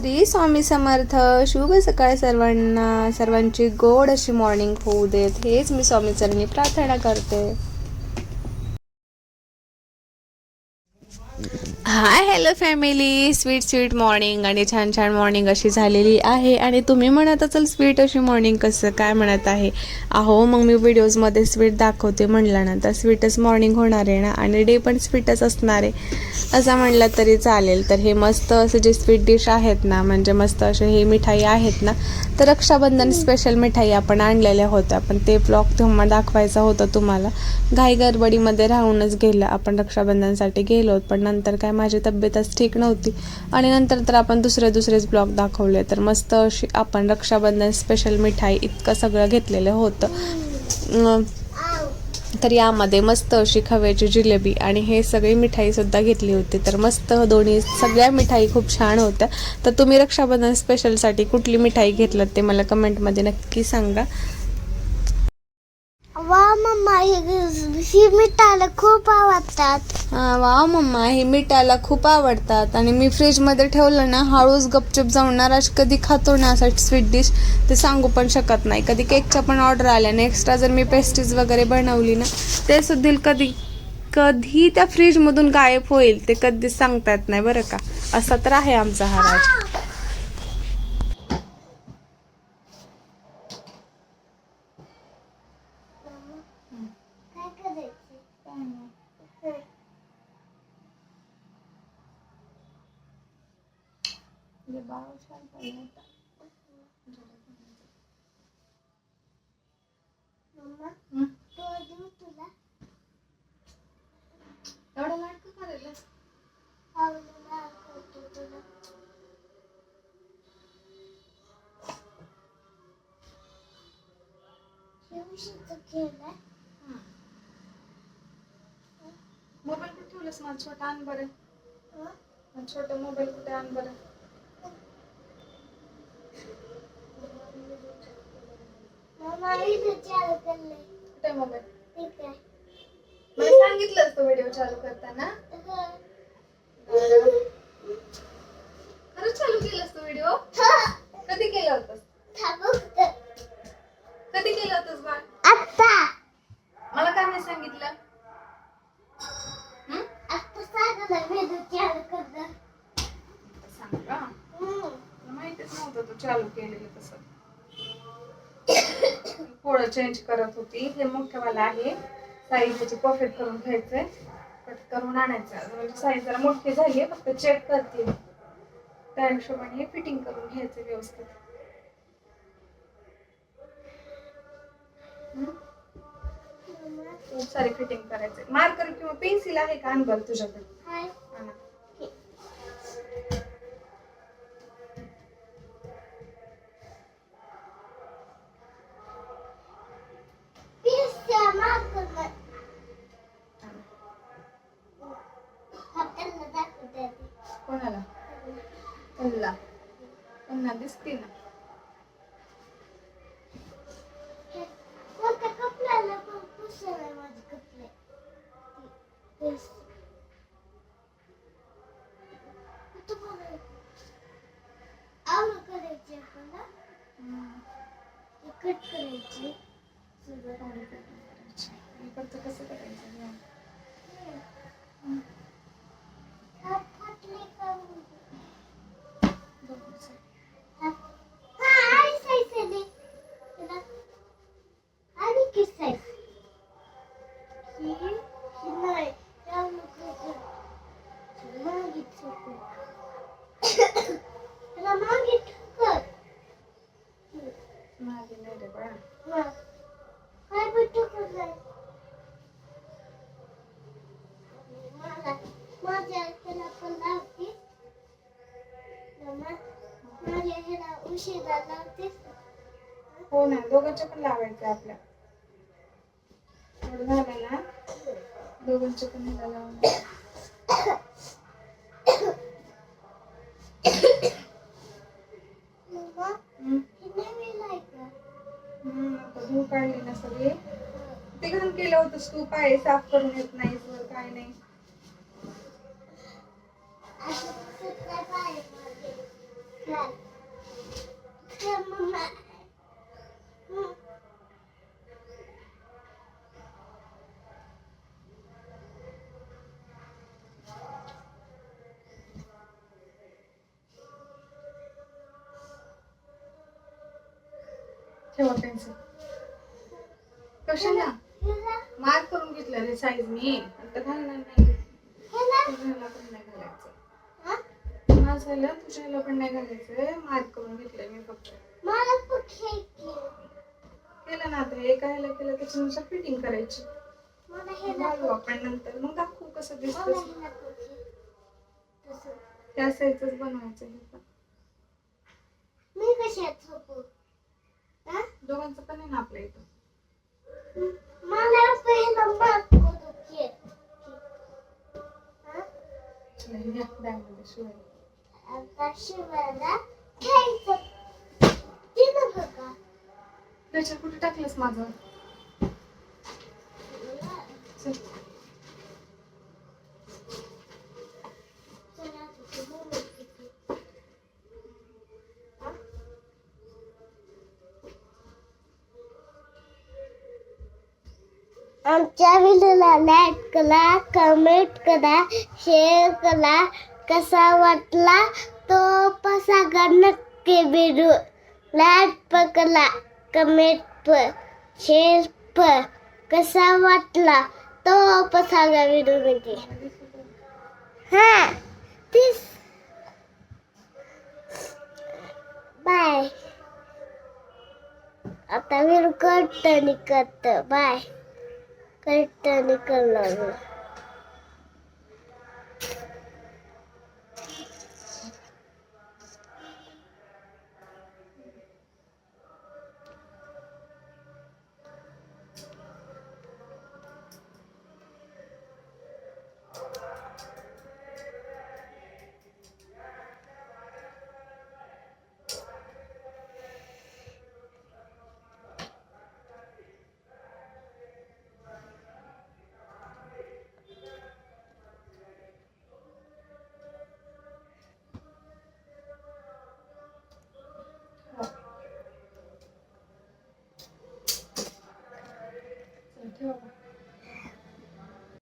श्री स्वामी समर्थ. शुभ सकाळ सर्वांना. सर्वांची गोड अशी मॉर्निंग होऊ देत. हेच मी स्वामी चरणी प्रार्थना करते. Hi hello family sweet sweet morning आणि छान छान मॉर्निंग अशी झालेली आहे. आणि तुम्ही म्हणत असाल स्वीट अशी मॉर्निंग कसं काय म्हणत आहे? अहो मग मी व्हिडिओजमध्ये स्वीट दाखवते म्हटल्यानंतर स्वीटच मॉर्निंग होणार आहे ना? आणि डे पण स्वीटच असणार आहे. असं म्हणलं तरी चालेल. तर हे मस्त असे जे स्वीट डिश आहेत ना म्हणजे मस्त असे हे मिठाई आहेत ना तर रक्षाबंधन स्पेशल मिठाई आपण आणलेल्या होत्या. पण ते ब्लॉग तेव्हा दाखवायचा होता तुम्हाला. घाई गडबडीमध्ये राहूनच गेलं. आपण रक्षाबंधनसाठी गेलो पण नंतर काय माझी तब्येतच ठीक नव्हती. आणि नंतर तर आपण दुसरे दुसरेच ब्लॉग दाखवले. तर मस्त अशी आपण रक्षाबंधन स्पेशल मिठाई इतकं सगळं घेतलेलं होतं. तर यामध्ये मस्त अशी खव्याची जिलेबी आणि हे सगळी मिठाईसुद्धा घेतली होती. तर मस्त दोन्ही सगळ्या मिठाई खूप छान होत्या. तर तुम्ही रक्षाबंधन स्पेशलसाठी कुठली मिठाई घेतलं ते मला कमेंटमध्ये नक्की सांगा. ही मिठाला खूप आवडतात. हा वा मम्मा हे मिठाला खूप आवडतात. आणि मी फ्रीजमध्ये ठेवलं ना हळूच गपचूप जाऊन ना अशी कधी खातो ना असं स्वीट डिश ते सांगू पण शकत नाही. कधी केकच्या पण ऑर्डर आल्या आणि एक्स्ट्रा जर मी पेस्ट्रीज वगैरे बनवली ना ते सुद्धा कधी कधी त्या फ्रीजमधून गायब होईल ते कधीच सांगता येत नाही बरं का. असा तर आहे आमचा हा राज. हे उशीचं खेळलाय मोबाईल कुठे ठेवलंस? माझा छोटा आण बरं. छोटा मोबाईल कुठे आण बरं? कुठे आहे मला सांगितलं असतं व्हिडिओ चालू करताना. खरंच चालू केलंस तू व्हिडिओ कधी केला होतास? कधी केला होतास बाळ? मला का नाही सांगितलं? हं? आत्ता सांगला व्हिडिओ चालू करणार. सांग का मला माहितीच नव्हतं तू चालू केलेलं तसं. पोळं चेंज करत होती. हे मोठेवाला आहे. साईज त्याची परफेक्ट करून घ्यायचंय. कट करून आणायचं. म्हणजे साईज जरा मोठी झाली फक्त चेक करते. त्या हिशोबाने फिटिंग करून घ्यायचं व्यवस्थित. हं? खूप सारी फिटिंग करायचे मार्कर किंवा पेन्सिल आहे का? अनबल तुझ्याकडे हाय आणा. पिस्या मागं हाताला दाखवते कोणाला त्यांना त्यांना दिसते ना कोणत्या कपड्याला पण पुसलं आहे माझे कपडे तेच. तू बघ. आवळं करायची ना ते कट करायची सगळं इकडचं कसं करायचं हात फाटले का दोन side. हात हा आणि साईज आहे दे त्याला आणि किस साईज ही ही नाही त्या नको मागित त्याला मागित कर मागे नाही रे बाळा हा. काय भेटू करलाय मला माझ्या त्याला पण लावते माझ्या ह्याला उशिरा लावते हो ना दोघांच्या पण लावायचं आपल्या. थोडं झालं ना दोघांच्या पण. हे हम्म, आता धूळ काढली ना सगळी. ते घाण केलं होतंस तू पाय साफ करून येत वर काय नाही. असं कसं काय पाहिजे माझे चल चल मम्मा हम्म. ठेवा पेन्सिल कशाला? मार्क करून घेतलं रे साईज मी. आता घालणार नाही. तुझ्याला पण नाही घालायचं? माझं झालं तुझ्याला पण नाही घालायचं. मार्क करून घेतलंय मी फक्त. केलं ना आता एका ह्याला केलं त्याच्यानुसार फिटिंग करायची. आपण नंतर. मग दाखवू कसं दिसतं त्या साईजच बनवायचं मी हा? दोघांचं पण आहे ना आपल्या इथं. मला पहिला हा? हे घ्या बॅगमध्ये शिवाय. आता शिवायला त्याच्यात कुठे टाकलंस माझं चल चला तुझं बोलू किती आमच्या व्हिडिओला लाईक करा कमेंट करा शेअर करा. कसा वाटला तो पसागा नक्की व्हिडिओ लाईक पण करा कमेंट पण शेअर पण. कसा वाटला तो पसागा व्हिडिओ म्हणजे. हा तीस. बाय आता व्हिडिओ कट निकट बाय कट करणार